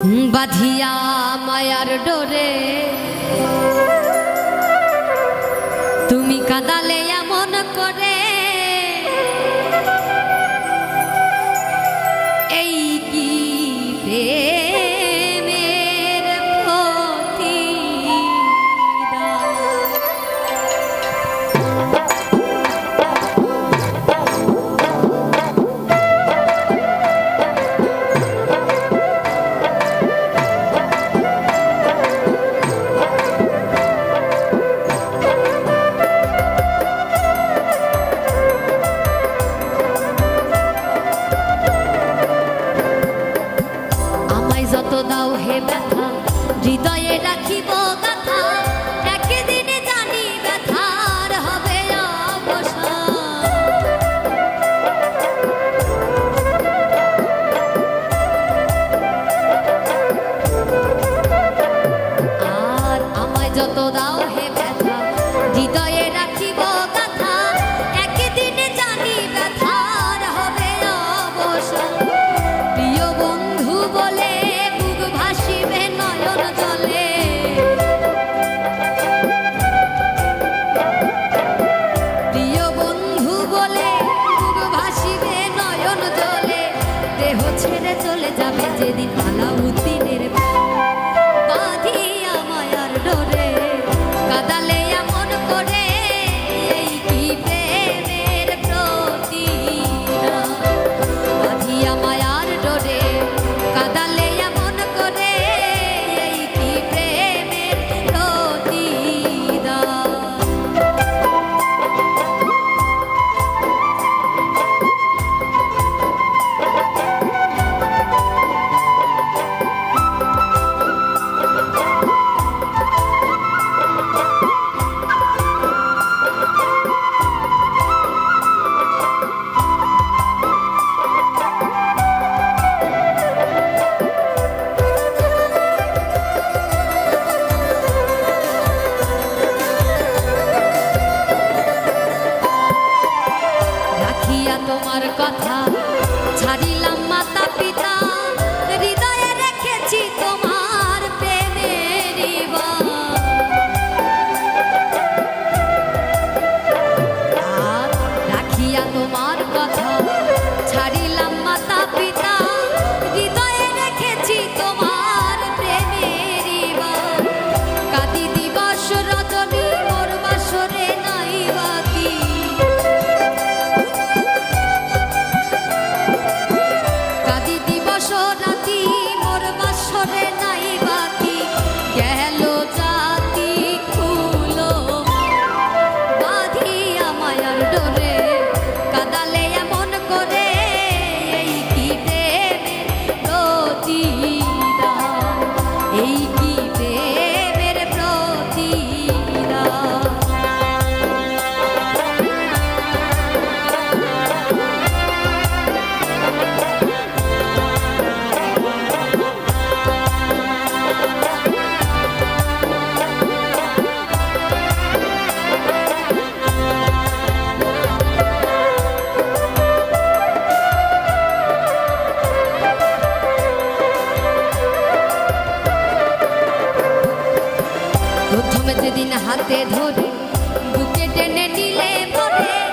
বাধিয়া মায়ার ডোরে। তুমি কাদালে ব্যথা হৃদয়ে রাখিব কথা ছাড়িলাম মাতা পিতা हाथे धोरे बुके टेने नीले पड़े